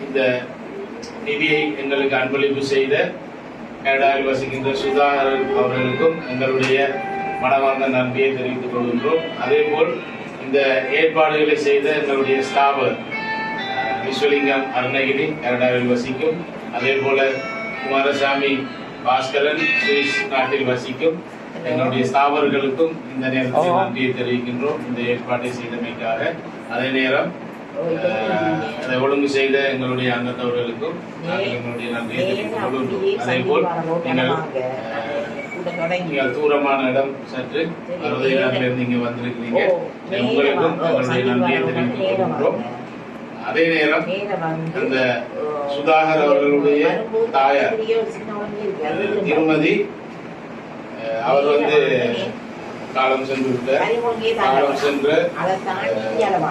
இந்த நிதியை எங்களுக்கு அன்பளிப்பு செய்த கனடாவில் வசிக்கின்ற சுதாகரன் அவர்களுக்கும் எங்களுடைய மனமார்ந்த நன்றியை தெரிவித்துக் கொள்கின்றோம். அதேபோல் இந்த ஏற்பாடுகளை செய்த எங்களுடைய அஹ், விஸ்வலிங்கம் அருணகிரி கனடாவில் வசிக்கும் அதே போல குமாரசாமி பாஸ்கரன் சுவிஸ் நாட்டில் வசிக்கும் எங்களுடைய ஸ்தாபர்களுக்கும் இந்த நேரத்தில் நன்றியை தெரிவிக்கின்றோம். இந்த ஏற்பாட்டை செய்தமைக்காக. அதே நேரம் அதை ஒழுங்கு செய்த எங்களுடைய அங்கத்தவர்களுக்கும் நாங்கள் எங்களுடைய நன்றியை தெரிவித்துக் கொள்கின்றோம். அதே போல் நீங்கள் தூரமான இடம் சற்று அறுபதாயிரத்திலிருந்து இங்கே வந்திருக்கிறீங்க. உங்களுக்கும் எங்களுடைய நன்றியை தெரிவித்துக் கொள்கின்றோம். அதே நேரம் அந்த சுதாகர் அவர்களுடைய தாயார். திருமதி அவர் வந்து காலம் சென்று காலம் சென்ற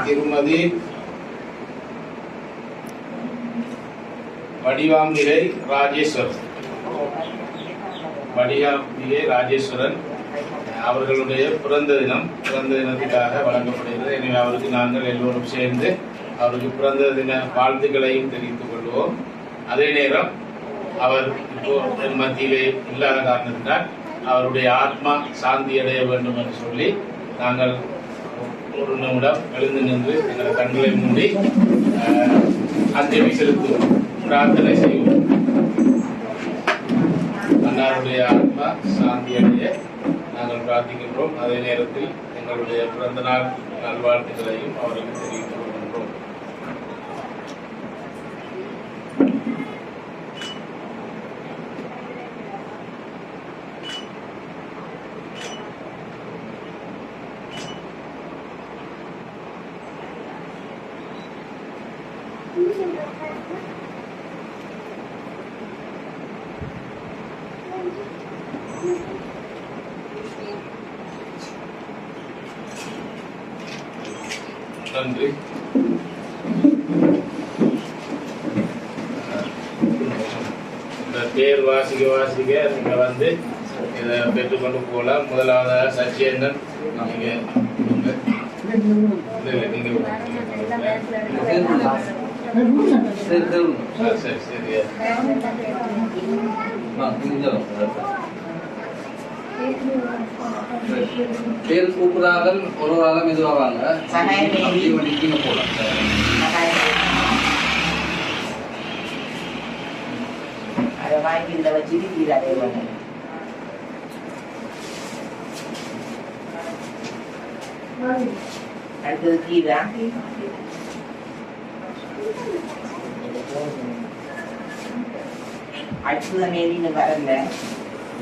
திருமதி வடிவாம்பிகை ராஜேஸ்வரன். வடிவாம்பிகை ராஜேஸ்வரன் அவர்களுடைய பிறந்த தினம் பிறந்த தினத்துக்காக வழங்கப்படுகிறது. எனவே அவருக்கு நாங்கள் எல்லோரும் சேர்ந்து அவருக்கு பிறந்த தின வாழ்த்துக்களையும் தெரிவித்துக் கொள்வோம். அதே நேரம் அவர் இப்போ என் மத்தியிலே இல்லாத காரணத்தினால் அவருடைய ஆத்மா சாந்தி அடைய வேண்டும் என்று சொல்லி நாங்கள் ஒரு நிமிடம் எழுந்து நின்று எங்கள் கண்களை மூடி அஞ்சலி செலுத்துவோம். பிரார்த்தனை செய்வோம். அன்னாருடைய ஆத்மா சாந்தி அடைய நாங்கள் பிரார்த்திக்கின்றோம். அதே நேரத்தில் எங்களுடைய பிறந்தநாள் நல்வாழ்த்துகளையும் நல்வாழ்த்துக்களையும் அவருக்கு தெரிவித்துக் கொள்கின்றோம் நன்றி இந்த தேர் வாசிக்க வாசிக்க நீங்க வந்து இதை பெற்றுக்கொண்டு போகலாம் முதலாவதாக சச்சியந்தன் நீங்க சரி சரி. பேர் கூப்பிடாதல் ஒரு ஒரு ஆளும் மெதுவாக வாங்க சகாயமே. அப்படியே வண்டிக்கு போகலாம் அதை வாங்கி வச்சுட்டு கீழே பண்ணு அடுத்தது கீழா அடுத்தது மேலின்னு வரல.